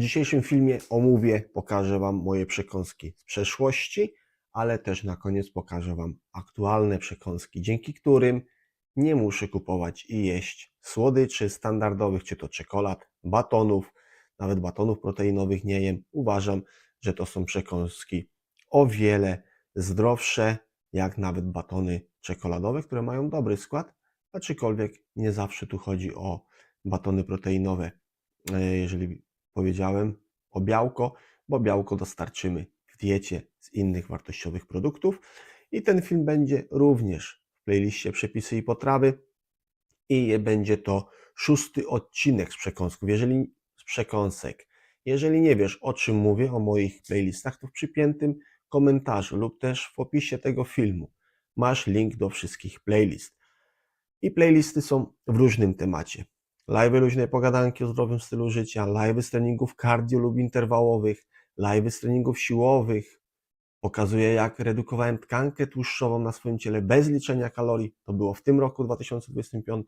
W dzisiejszym filmie omówię, pokażę Wam moje przekąski z przeszłości, ale też na koniec pokażę Wam aktualne przekąski, dzięki którym nie muszę kupować i jeść słodyczy standardowych, czy to czekolad, batonów, nawet batonów proteinowych nie jem. Uważam, że to są przekąski o wiele zdrowsze, jak nawet batony czekoladowe, które mają dobry skład, aczkolwiek nie zawsze tu chodzi o batony proteinowe, e, jeżeli powiedziałem o białko, bo białko dostarczymy w diecie z innych wartościowych produktów. I ten film będzie również w playliście Przepisy i Potrawy i będzie to szósty odcinek z przekąsków. Jeżeli z przekąsek, jeżeli nie wiesz o czym mówię, o moich playlistach, to w przypiętym komentarzu lub też w opisie tego filmu masz link do wszystkich playlist. I playlisty są w różnym temacie. Live luźnej pogadanki o zdrowym stylu życia, live z treningów cardio lub interwałowych, live z treningów siłowych. Pokazuję, jak redukowałem tkankę tłuszczową na swoim ciele bez liczenia kalorii. To było w tym roku 2025.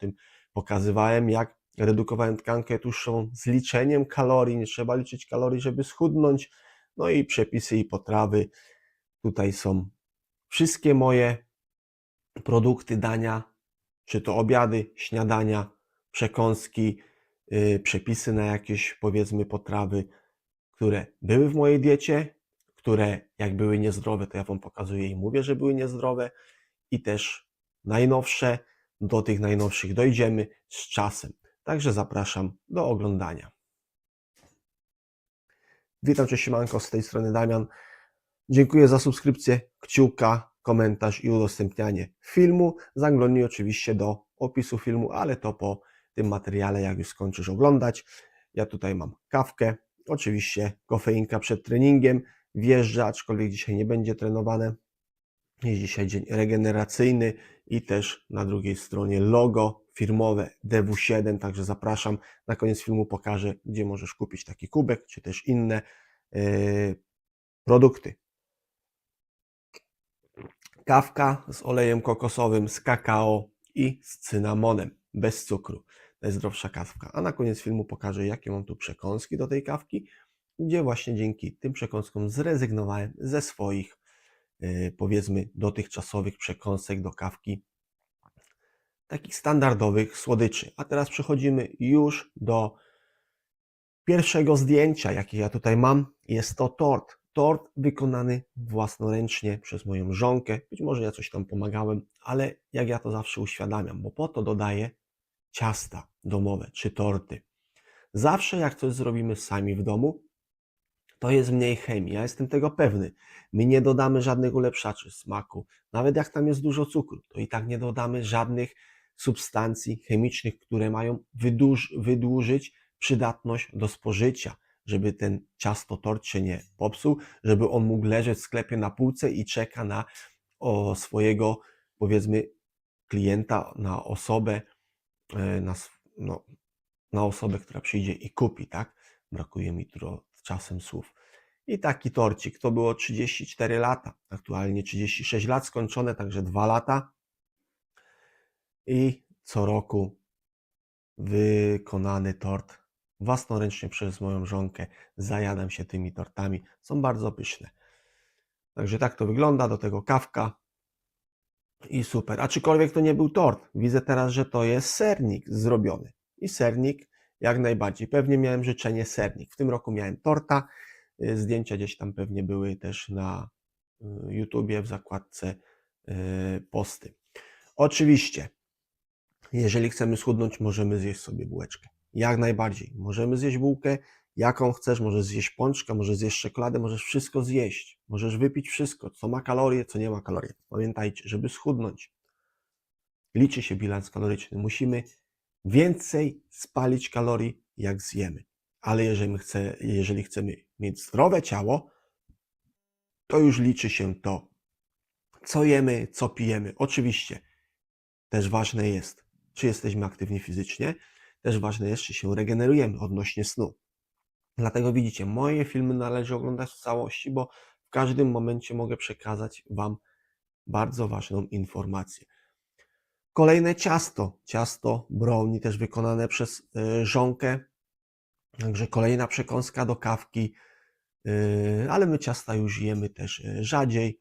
Pokazywałem, jak redukowałem tkankę tłuszczową z liczeniem kalorii. Nie trzeba liczyć kalorii, żeby schudnąć. No i przepisy i potrawy. Tutaj są wszystkie moje produkty, dania, czy to obiady, śniadania, przekąski, yy, przepisy na jakieś powiedzmy potrawy, które były w mojej diecie, które jak były niezdrowe, to ja Wam pokazuję i mówię, że były niezdrowe i też najnowsze, do tych najnowszych dojdziemy z czasem. Także zapraszam do oglądania. Witam Cię Siemanko, z tej strony Damian. Dziękuję za subskrypcję, kciuka, komentarz i udostępnianie filmu. Zaglądnij oczywiście do opisu filmu, ale to po tym materiale, jak już skończysz oglądać. Ja tutaj mam kawkę, oczywiście kofeinka przed treningiem, wjeżdża, aczkolwiek dzisiaj nie będzie trenowane. Jest dzisiaj dzień regeneracyjny i też na drugiej stronie logo firmowe DW7, także zapraszam. Na koniec filmu pokażę, gdzie możesz kupić taki kubek, czy też inne yy, produkty. Kawka z olejem kokosowym, z kakao i z cynamonem, bez cukru. Najzdrowsza kawka. A na koniec filmu pokażę, jakie mam tu przekąski do tej kawki, gdzie właśnie dzięki tym przekąskom zrezygnowałem ze swoich, yy, powiedzmy, dotychczasowych przekąsek do kawki, takich standardowych słodyczy. A teraz przechodzimy już do pierwszego zdjęcia, jakie ja tutaj mam. Jest to tort. Tort wykonany własnoręcznie przez moją żonkę. Być może ja coś tam pomagałem, ale jak ja to zawsze uświadamiam, bo po to dodaję ciasta domowe czy torty. Zawsze jak coś zrobimy sami w domu, to jest mniej chemii. Ja jestem tego pewny. My nie dodamy żadnych ulepszaczy smaku. Nawet jak tam jest dużo cukru, to i tak nie dodamy żadnych substancji chemicznych, które mają wydłuż, wydłużyć przydatność do spożycia, żeby ten ciasto tort się nie popsuł, żeby on mógł leżeć w sklepie na półce i czeka na o swojego, powiedzmy, klienta, na osobę, na, sw- no, na osobę, która przyjdzie i kupi, tak? Brakuje mi tu czasem słów. I taki torcik, to było 34 lata, aktualnie 36 lat skończone, także 2 lata. I co roku wykonany tort własnoręcznie przez moją żonkę. Zajadam się tymi tortami, są bardzo pyszne. Także tak to wygląda, do tego kawka i super. Aczkolwiek to nie był tort. Widzę teraz, że to jest sernik zrobiony. I sernik jak najbardziej. Pewnie miałem życzenie sernik. W tym roku miałem torta. Y, Zdjęcia gdzieś tam pewnie były też na y, YouTubie w zakładce y, posty. Oczywiście, jeżeli chcemy schudnąć, możemy zjeść sobie bułeczkę. Jak najbardziej. Możemy zjeść bułkę, jaką chcesz, możesz zjeść pączka, możesz zjeść czekoladę, możesz wszystko zjeść. Możesz wypić wszystko, co ma kalorie, co nie ma kalorii. Pamiętajcie, żeby schudnąć, liczy się bilans kaloryczny. Musimy więcej spalić kalorii, jak zjemy. Ale jeżeli, chce, jeżeli chcemy mieć zdrowe ciało, to już liczy się to, co jemy, co pijemy. Oczywiście też ważne jest, czy jesteśmy aktywni fizycznie, też ważne jest, czy się regenerujemy odnośnie snu. Dlatego widzicie, moje filmy należy oglądać w całości, bo w każdym momencie mogę przekazać Wam bardzo ważną informację. Kolejne ciasto, ciasto brownie też wykonane przez e, żonkę. Także kolejna przekąska do kawki, yy, ale my ciasta już jemy też yy, rzadziej.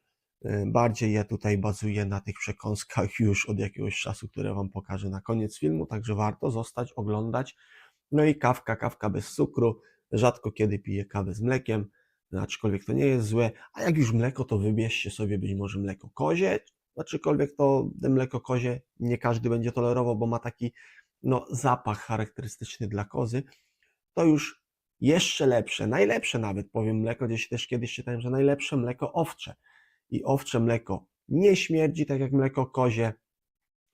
Bardziej ja tutaj bazuję na tych przekąskach już od jakiegoś czasu, które Wam pokażę na koniec filmu, także warto zostać, oglądać. No i kawka, kawka bez cukru. Rzadko kiedy piję kawę z mlekiem, aczkolwiek to nie jest złe. A jak już mleko, to wybierzcie sobie być może mleko kozie, aczkolwiek to mleko kozie nie każdy będzie tolerował, bo ma taki no, zapach charakterystyczny dla kozy. To już jeszcze lepsze, najlepsze nawet, powiem mleko, gdzieś też kiedyś czytałem, że najlepsze mleko owcze. I owcze mleko nie śmierdzi tak jak mleko kozie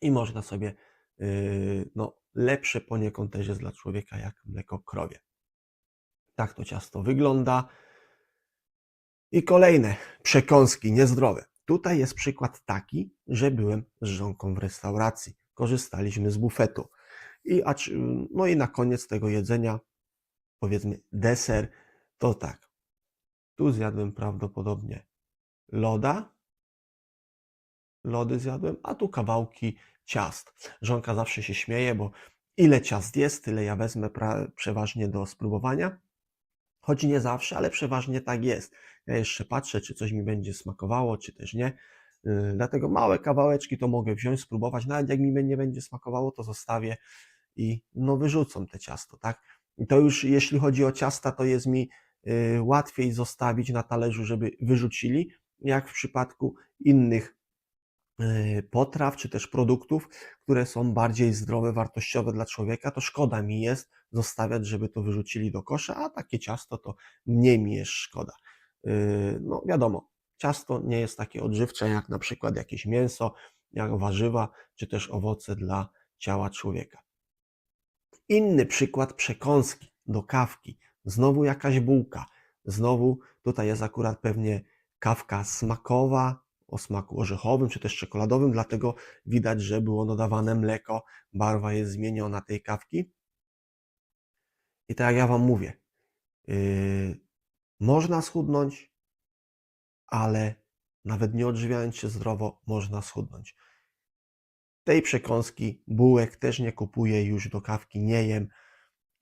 i można sobie, yy, no lepsze poniekąd też jest dla człowieka jak mleko krowie. Tak to ciasto wygląda. I kolejne przekąski niezdrowe. Tutaj jest przykład taki, że byłem z żonką w restauracji. Korzystaliśmy z bufetu. I, no i na koniec tego jedzenia, powiedzmy deser, to tak. Tu zjadłem prawdopodobnie loda, lody zjadłem, a tu kawałki ciast. Żonka zawsze się śmieje, bo ile ciast jest, tyle ja wezmę pra- przeważnie do spróbowania. Choć nie zawsze, ale przeważnie tak jest. Ja jeszcze patrzę, czy coś mi będzie smakowało, czy też nie. Yy, Dlatego małe kawałeczki to mogę wziąć, spróbować. Nawet jak mi nie będzie smakowało, to zostawię i no wyrzucą te ciasto, tak? I to już jeśli chodzi o ciasta, to jest mi yy, łatwiej zostawić na talerzu, żeby wyrzucili, jak w przypadku innych potraw czy też produktów, które są bardziej zdrowe, wartościowe dla człowieka, to szkoda mi jest zostawiać, żeby to wyrzucili do kosza, a takie ciasto to mniej mi jest szkoda. Yy, No wiadomo, ciasto nie jest takie odżywcze jak na przykład jakieś mięso, jak warzywa, czy też owoce dla ciała człowieka. Inny przykład przekąski do kawki. Znowu jakaś bułka. Znowu tutaj jest akurat pewnie kawka smakowa, o smaku orzechowym czy też czekoladowym, dlatego widać, że było dodawane mleko, barwa jest zmieniona tej kawki. I tak jak ja Wam mówię, yy, można schudnąć, ale nawet nie odżywiając się zdrowo, można schudnąć. Tej przekąski, bułek też nie kupuję już do kawki, nie jem.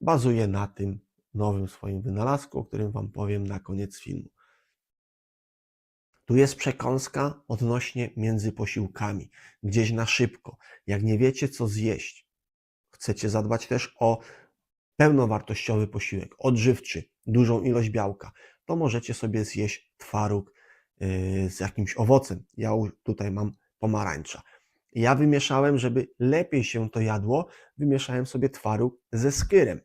Bazuję na tym nowym swoim wynalazku, o którym Wam powiem na koniec filmu. Tu jest przekąska odnośnie między posiłkami, gdzieś na szybko. Jak nie wiecie, co zjeść, chcecie zadbać też o pełnowartościowy posiłek, odżywczy, dużą ilość białka, to możecie sobie zjeść twaróg yy, z jakimś owocem. Ja tutaj mam pomarańcza. Ja wymieszałem, żeby lepiej się to jadło, wymieszałem sobie twaróg ze skyrem.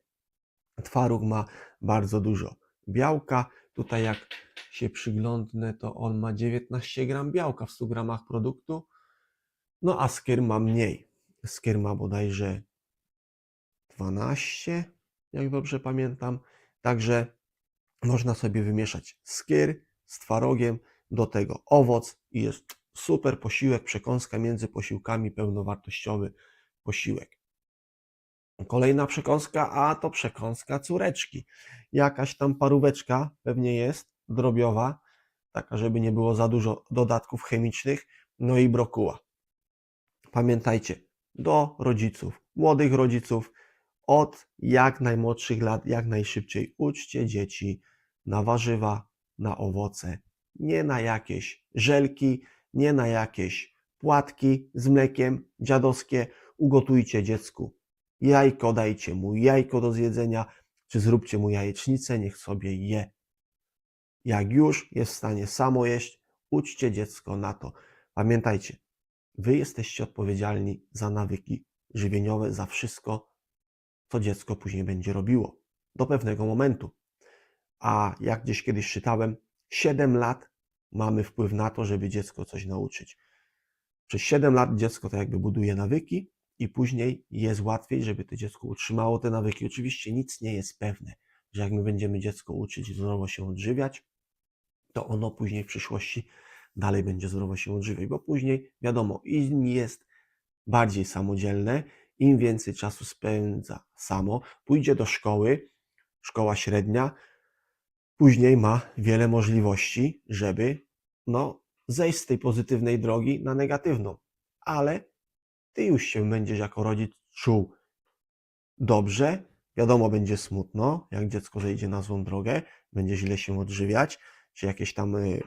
Twaróg ma bardzo dużo białka. Tutaj jak się przyglądnę, to on ma 19 gram białka w 100 gramach produktu. No a skyr ma mniej. Skyr ma bodajże 12, jak dobrze pamiętam. Także można sobie wymieszać skyr z twarogiem, do tego owoc i jest super posiłek, przekąska między posiłkami, pełnowartościowy posiłek. Kolejna przekąska, a to przekąska córeczki. Jakaś tam paróweczka pewnie jest, drobiowa, taka, żeby nie było za dużo dodatków chemicznych, no i brokuła. Pamiętajcie, do rodziców, młodych rodziców, od jak najmłodszych lat, jak najszybciej uczcie dzieci na warzywa, na owoce, nie na jakieś żelki, nie na jakieś płatki z mlekiem dziadowskie. Ugotujcie dziecku jajko, dajcie mu jajko do zjedzenia, czy zróbcie mu jajecznicę, niech sobie je. Jak już jest w stanie samo jeść, uczcie dziecko na to. Pamiętajcie, wy jesteście odpowiedzialni za nawyki żywieniowe, za wszystko, co dziecko później będzie robiło. Do pewnego momentu. A jak gdzieś kiedyś czytałem, 7 lat mamy wpływ na to, żeby dziecko coś nauczyć. Przez 7 lat dziecko to jakby buduje nawyki i później jest łatwiej, żeby to dziecko utrzymało te nawyki. Oczywiście nic nie jest pewne, że jak my będziemy dziecko uczyć zdrowo się odżywiać, to ono później w przyszłości dalej będzie zdrowo się odżywiać, bo później wiadomo, im jest bardziej samodzielne, im więcej czasu spędza samo, pójdzie do szkoły, szkoła średnia, później ma wiele możliwości, żeby no, zejść z tej pozytywnej drogi na negatywną. Ale ty już się będziesz jako rodzic czuł dobrze. Wiadomo, będzie smutno, jak dziecko zejdzie na złą drogę, będzie źle się odżywiać, czy jakieś tam y,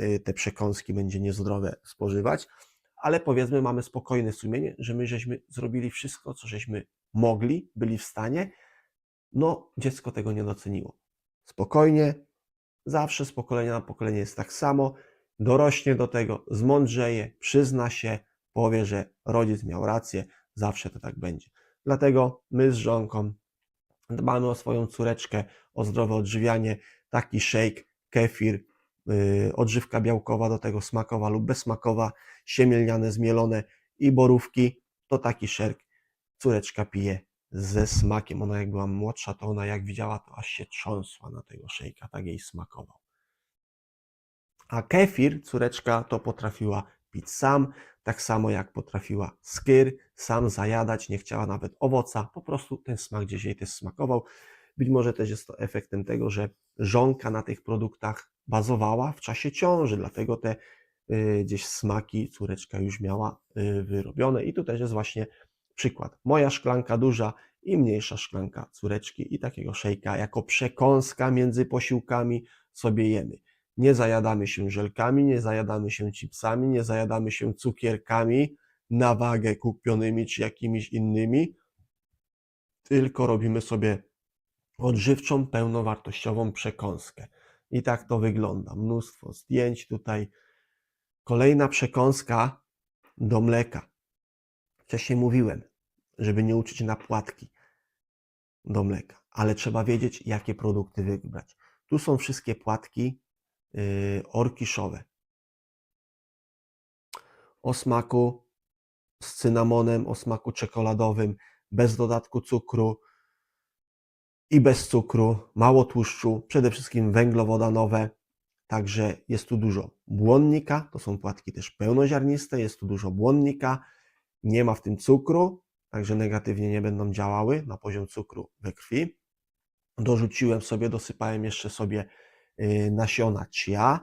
y, te przekąski będzie niezdrowe spożywać, ale powiedzmy, mamy spokojne sumienie, że my żeśmy zrobili wszystko, co żeśmy mogli, byli w stanie. No, dziecko tego nie doceniło. Spokojnie, zawsze z pokolenia na pokolenie jest tak samo. Dorośnie do tego, zmądrzeje, przyzna się, powie, że rodzic miał rację, zawsze to tak będzie. Dlatego my z żonką dbamy o swoją córeczkę, o zdrowe odżywianie, taki shake, kefir, yy, odżywka białkowa, do tego smakowa lub bezsmakowa, siemię lniane zmielone i borówki, to taki szerk córeczka pije ze smakiem. Ona jak była młodsza, to ona jak widziała, to aż się trząsła na tego szejka, tak jej smakował. A kefir córeczka to potrafiła pić sam, tak samo jak potrafiła skyr, sam zajadać, nie chciała nawet owoca, po prostu ten smak gdzieś jej też smakował. Być może też jest to efektem tego, że żonka na tych produktach bazowała w czasie ciąży, dlatego te y, gdzieś smaki córeczka już miała y, wyrobione. I tu też jest właśnie przykład. Moja szklanka duża i mniejsza szklanka córeczki i takiego szejka jako przekąska między posiłkami sobie jemy. Nie zajadamy się żelkami, nie zajadamy się chipsami, nie zajadamy się cukierkami na wagę kupionymi czy jakimiś innymi, tylko robimy sobie odżywczą, pełnowartościową przekąskę. I tak to wygląda. Mnóstwo zdjęć tutaj. Kolejna przekąska do mleka. Wcześniej mówiłem, żeby nie uczyć na płatki do mleka, ale trzeba wiedzieć, jakie produkty wybrać. Tu są wszystkie płatki orkiszowe. O smaku z cynamonem, o smaku czekoladowym, bez dodatku cukru i bez cukru, mało tłuszczu, przede wszystkim węglowodanowe. Także jest tu dużo błonnika, to są płatki też pełnoziarniste, jest tu dużo błonnika, nie ma w tym cukru, także negatywnie nie będą działały na poziom cukru we krwi. Dorzuciłem sobie, dosypałem jeszcze sobie y, nasiona chia,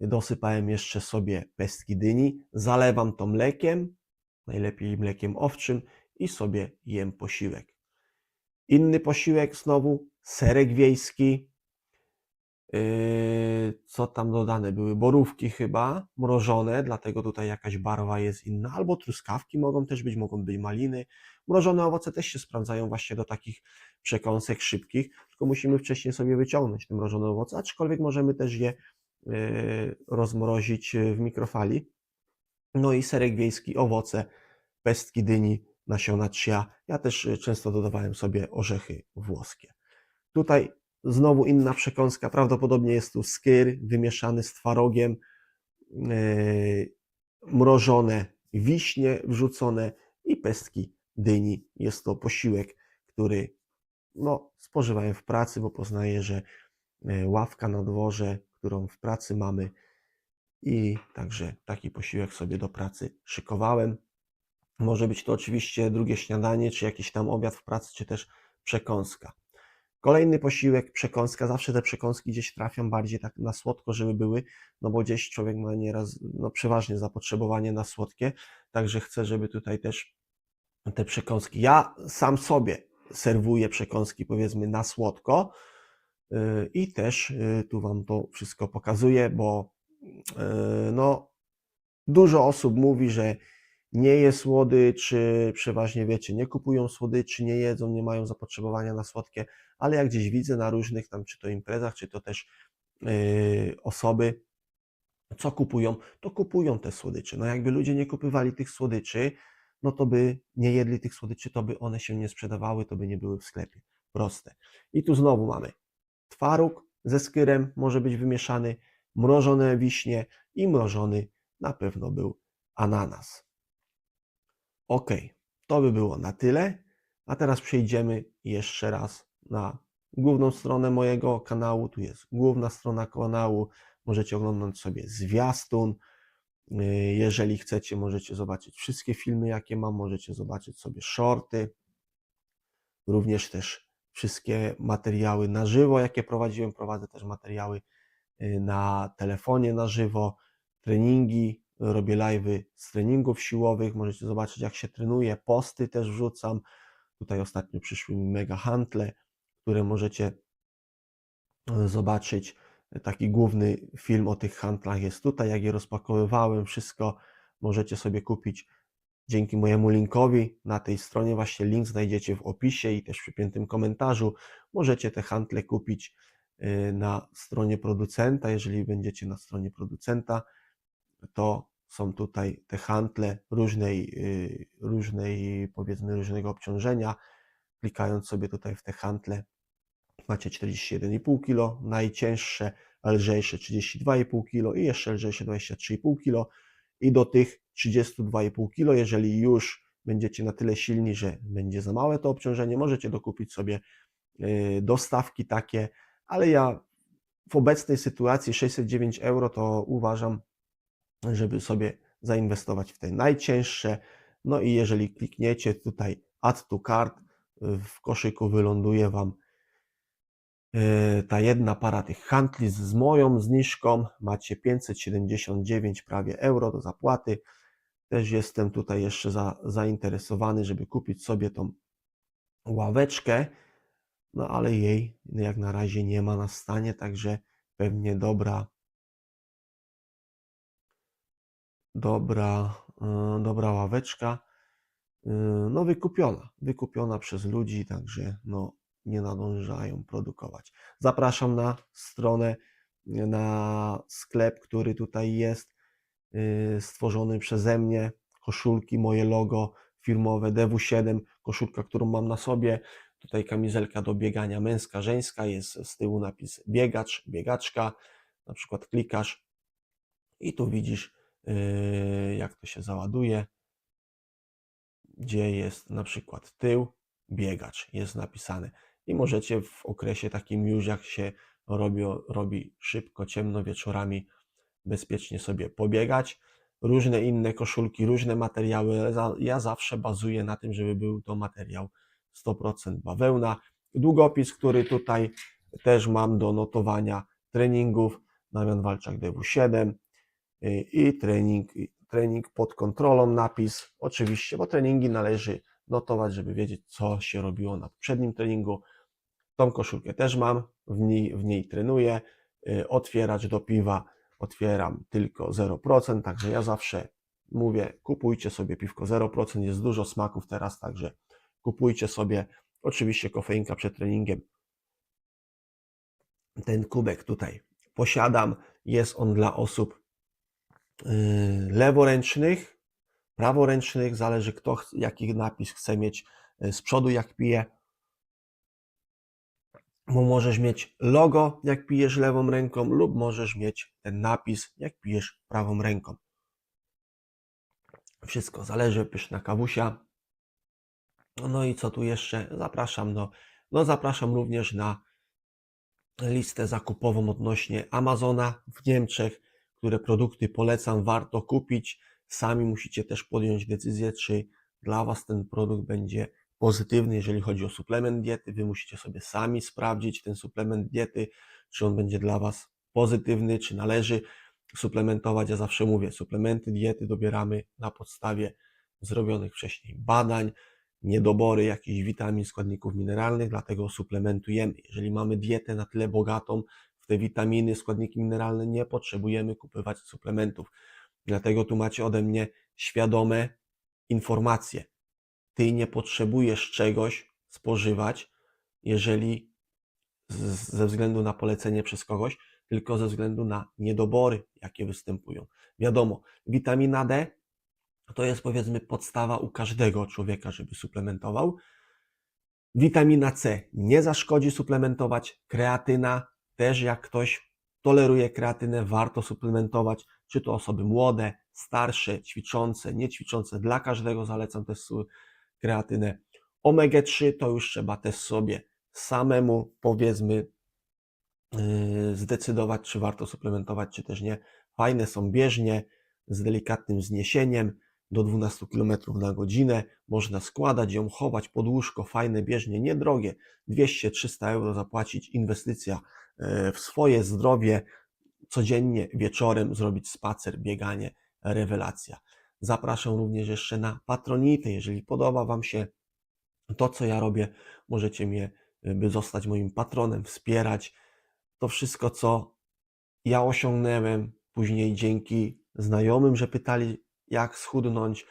dosypałem jeszcze sobie pestki dyni, zalewam to mlekiem, najlepiej mlekiem owczym i sobie jem posiłek. Inny posiłek znowu, serek wiejski, co tam dodane były? Borówki chyba, mrożone, dlatego tutaj jakaś barwa jest inna, albo truskawki mogą też być, mogą być maliny. Mrożone owoce też się sprawdzają właśnie do takich przekąsek szybkich, tylko musimy wcześniej sobie wyciągnąć te mrożone owoce, aczkolwiek możemy też je yy, rozmrozić w mikrofali. No i serek wiejski, owoce, pestki dyni, nasiona chia. Ja też często dodawałem sobie orzechy włoskie. Tutaj znowu inna przekąska, prawdopodobnie jest tu skyr wymieszany z twarogiem, yy, mrożone wiśnie wrzucone i pestki dyni. Jest to posiłek, który no, spożywałem w pracy, bo poznaję, że yy, ławka na dworze, którą w pracy mamy i także taki posiłek sobie do pracy szykowałem. Może być to oczywiście drugie śniadanie, czy jakiś tam obiad w pracy, czy też przekąska. Kolejny posiłek, przekąska. Zawsze te przekąski gdzieś trafią bardziej tak na słodko, żeby były, no bo gdzieś człowiek ma nieraz, no przeważnie zapotrzebowanie na słodkie, także chcę, żeby tutaj też te przekąski. Ja sam sobie serwuję przekąski, powiedzmy, na słodko yy, i też yy, tu Wam to wszystko pokazuję, bo yy, no, dużo osób mówi, że nie je słodyczy, przeważnie wiecie, nie kupują słodyczy, nie jedzą, nie mają zapotrzebowania na słodkie, ale jak gdzieś widzę na różnych tam, czy to imprezach, czy to też yy, osoby, co kupują, to kupują te słodycze. No jakby ludzie nie kupywali tych słodyczy, no to by nie jedli tych słodyczy, to by one się nie sprzedawały, to by nie były w sklepie. Proste. I tu znowu mamy twaróg ze skyrem, może być wymieszany, mrożone wiśnie i mrożony na pewno był ananas. Ok, to by było na tyle. A teraz przejdziemy jeszcze raz na główną stronę mojego kanału. Tu jest główna strona kanału. Możecie oglądać sobie zwiastun. Yy, Jeżeli chcecie, możecie zobaczyć wszystkie filmy, jakie mam. Możecie zobaczyć sobie shorty. Również też wszystkie materiały na żywo, jakie prowadziłem. Prowadzę też materiały yy, na telefonie na żywo, treningi, robię live'y z treningów siłowych, możecie zobaczyć jak się trenuje, posty też wrzucam, Tutaj ostatnio przyszły mi mega hantle, które możecie e, zobaczyć. Taki główny film o tych handlach jest tutaj. Jak je rozpakowywałem, wszystko możecie sobie kupić dzięki mojemu linkowi na tej stronie. Właśnie link znajdziecie w opisie i też w przypiętym komentarzu. Możecie te handle kupić y, na stronie producenta. Jeżeli będziecie na stronie producenta, to są tutaj te handle różnej, y, różnej powiedzmy różnego obciążenia. Klikając sobie tutaj w te handle, macie 41,5 kg, najcięższe, lżejsze 32,5 kg i jeszcze lżejsze 23,5 kg i do tych 32,5 kg, jeżeli już będziecie na tyle silni, że będzie za małe to obciążenie, możecie dokupić sobie y, dostawki takie, ale ja w obecnej sytuacji 609 euro to uważam, żeby sobie zainwestować w te najcięższe. No i jeżeli klikniecie tutaj Add to Cart, w koszyku wyląduje Wam y, ta jedna para tych handli z moją zniżką. Macie 579 prawie euro do zapłaty. Też jestem tutaj jeszcze za, zainteresowany, żeby kupić sobie tą ławeczkę, no ale jej jak na razie nie ma na stanie, także pewnie dobra, dobra, e, dobra ławeczka, e, no wykupiona, wykupiona przez ludzi, także no nie nadążają produkować. Zapraszam na stronę, na sklep, który tutaj jest, stworzony przeze mnie, koszulki, moje logo firmowe DW7, koszulka, którą mam na sobie, tutaj kamizelka do biegania męska, żeńska, jest z tyłu napis biegacz, biegaczka, na przykład klikasz i tu widzisz, jak to się załaduje, gdzie jest na przykład tył, biegacz, jest napisane. I możecie w okresie takim już, jak się robi, robi szybko, ciemno wieczorami, bezpiecznie sobie pobiegać. Różne inne koszulki, różne materiały. Ja zawsze bazuję na tym, żeby był to materiał 100% bawełna. Długopis, który tutaj też mam do notowania treningów, Damian Walczak DW7 y, i trening, trening pod kontrolą, napis oczywiście, bo treningi należy notować, żeby wiedzieć, co się robiło na poprzednim treningu. Tą koszulkę też mam, w niej, w niej trenuję. Y, Otwieracz do piwa otwieram tylko 0%, także ja zawsze mówię, kupujcie sobie piwko 0%, jest dużo smaków teraz, także kupujcie sobie, oczywiście kofeinka przed treningiem. Ten kubek tutaj posiadam, jest on dla osób y, leworęcznych, praworęcznych, zależy kto, jaki napis chce mieć y, z przodu, jak pije. Bo możesz mieć logo, jak pijesz lewą ręką, lub możesz mieć ten napis, jak pijesz prawą ręką. Wszystko zależy, pyszna kawusia. No i co tu jeszcze? Zapraszam do, no zapraszam również na listę zakupową odnośnie Amazona w Niemczech, które produkty polecam, warto kupić. Sami musicie też podjąć decyzję, czy dla Was ten produkt będzie pozytywny, jeżeli chodzi o suplement diety. Wy musicie sobie sami sprawdzić ten suplement diety, czy on będzie dla Was pozytywny, czy należy suplementować. Ja zawsze mówię, suplementy diety dobieramy na podstawie zrobionych wcześniej badań, niedobory jakichś witamin, składników mineralnych, dlatego suplementujemy. Jeżeli mamy dietę na tyle bogatą te witaminy, składniki mineralne, nie potrzebujemy kupować suplementów. Dlatego tu macie ode mnie świadome informacje. Ty nie potrzebujesz czegoś spożywać, jeżeli ze względu na polecenie przez kogoś, tylko ze względu na niedobory, jakie występują. Wiadomo, witamina D to jest powiedzmy podstawa u każdego człowieka, żeby suplementował. Witamina C nie zaszkodzi suplementować. Kreatyna też, jak ktoś toleruje kreatynę, warto suplementować. Czy to osoby młode, starsze, ćwiczące, niećwiczące. Dla każdego zalecam też kreatynę. Omega 3 to już trzeba też sobie samemu, powiedzmy, yy, zdecydować, czy warto suplementować, czy też nie. Fajne są bieżnie z delikatnym zniesieniem do 12 km na godzinę. Można składać ją, chować pod łóżko, fajne bieżnie, niedrogie. 200-300 euro zapłacić, inwestycja e, w swoje zdrowie. Codziennie wieczorem zrobić spacer, bieganie, rewelacja. Zapraszam również jeszcze na Patronity. Jeżeli podoba Wam się to, co ja robię, możecie mnie, y, by zostać moim patronem, wspierać. To wszystko, co ja osiągnąłem później dzięki znajomym, że pytali, jak schudnąć,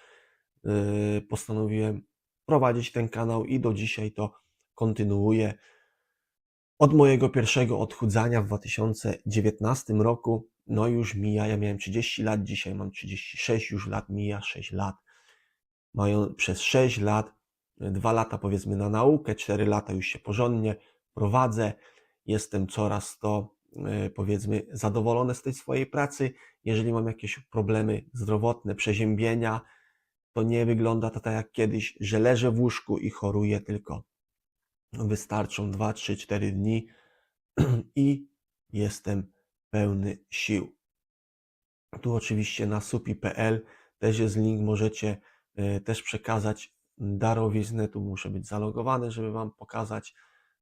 yy, postanowiłem prowadzić ten kanał i do dzisiaj to kontynuuję. Od mojego pierwszego odchudzania w 2019 roku, no już mija, ja miałem 30 lat, dzisiaj mam 36 już lat, mija 6 lat. Mają przez 6 lat, 2 lata powiedzmy na naukę, 4 lata już się porządnie prowadzę. Jestem coraz to e, powiedzmy zadowolony z tej swojej pracy. Jeżeli mam jakieś problemy zdrowotne, przeziębienia, to nie wygląda to tak jak kiedyś, że leżę w łóżku i choruję, tylko wystarczą 2, 3, 4 dni i jestem pełny sił. Tu oczywiście na supi.pl też jest link, możecie e, też przekazać darowiznę. Tu muszę być zalogowany, żeby Wam pokazać.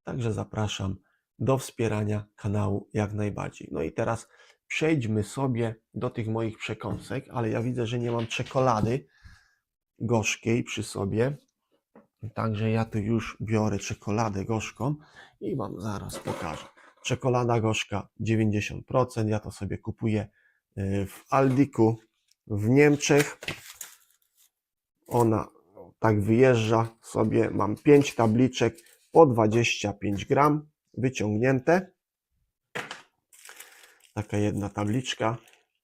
Także zapraszam do wspierania kanału jak najbardziej. No i teraz przejdźmy sobie do tych moich przekąsek, ale ja widzę, że nie mam czekolady gorzkiej przy sobie. Także ja tu już biorę czekoladę gorzką i Wam zaraz pokażę. Czekolada gorzka 90%. Ja to sobie kupuję y, w Aldiku w Niemczech. Ona tak wyjeżdża sobie. Mam 5 tabliczek po 25 gram wyciągnięte. Taka jedna tabliczka.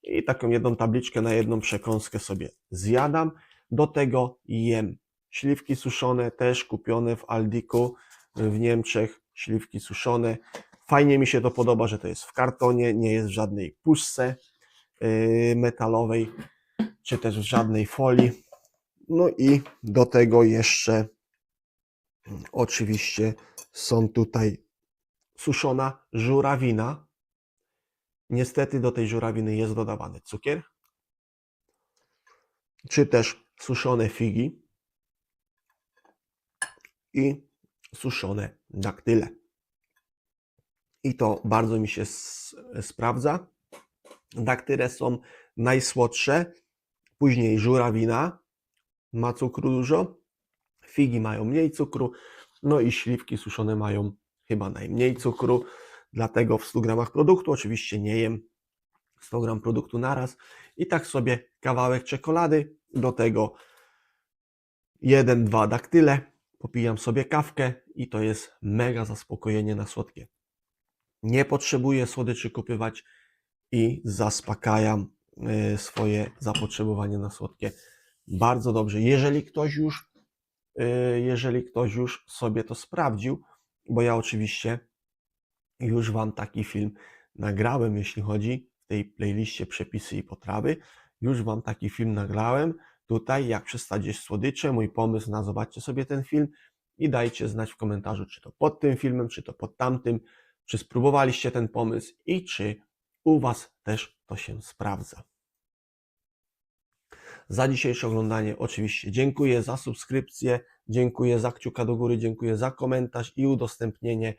I taką jedną tabliczkę na jedną przekąskę sobie zjadam. Do tego jem śliwki suszone, też kupione w Aldiku w Niemczech. Śliwki suszone. Fajnie mi się to podoba, że to jest w kartonie, nie jest w żadnej puszce yy, metalowej, czy też w żadnej folii. No i do tego jeszcze oczywiście są tutaj suszona żurawina. Niestety do tej żurawiny jest dodawany cukier, czy też suszone figi i suszone daktyle. I to bardzo mi się sprawdza. Daktyle są najsłodsze, później żurawina ma cukru dużo, figi mają mniej cukru, no i śliwki suszone mają chyba najmniej cukru, dlatego w 100 gramach produktu oczywiście nie jem 100 gram produktu naraz i tak sobie kawałek czekolady, do tego jeden, dwa daktyle, popijam sobie kawkę i to jest mega zaspokojenie na słodkie. Nie potrzebuję słodyczy kupywać i zaspokajam y, swoje zapotrzebowanie na słodkie bardzo dobrze. Jeżeli ktoś już, y, jeżeli ktoś już sobie to sprawdził, bo ja oczywiście już Wam taki film nagrałem, jeśli chodzi w tej playliście przepisy i potrawy. Już Wam taki film nagrałem. Tutaj, jak przestać jeść słodycze, mój pomysł na zobaczcie sobie ten film i dajcie znać w komentarzu, czy to pod tym filmem, czy to pod tamtym, czy spróbowaliście ten pomysł i czy u Was też to się sprawdza. Za dzisiejsze oglądanie oczywiście dziękuję za subskrypcję, dziękuję za kciuka do góry, dziękuję za komentarz i udostępnienie.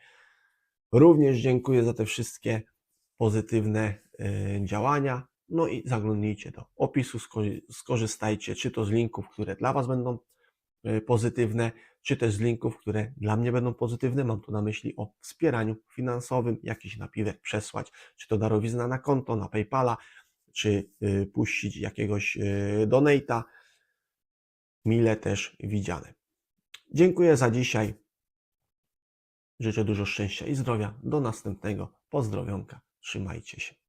Również dziękuję za te wszystkie pozytywne y, działania. No i zaglądnijcie do opisu, sko- skorzystajcie czy to z linków, które dla Was będą y, pozytywne, czy też z linków, które dla mnie będą pozytywne. Mam tu na myśli o wspieraniu finansowym, jakiś napiwek przesłać, czy to darowizna na konto, na PayPala, czy y, puścić jakiegoś donata. Mile też widziane. Dziękuję za dzisiaj. Życzę dużo szczęścia i zdrowia. Do następnego. Pozdrowionka. Trzymajcie się.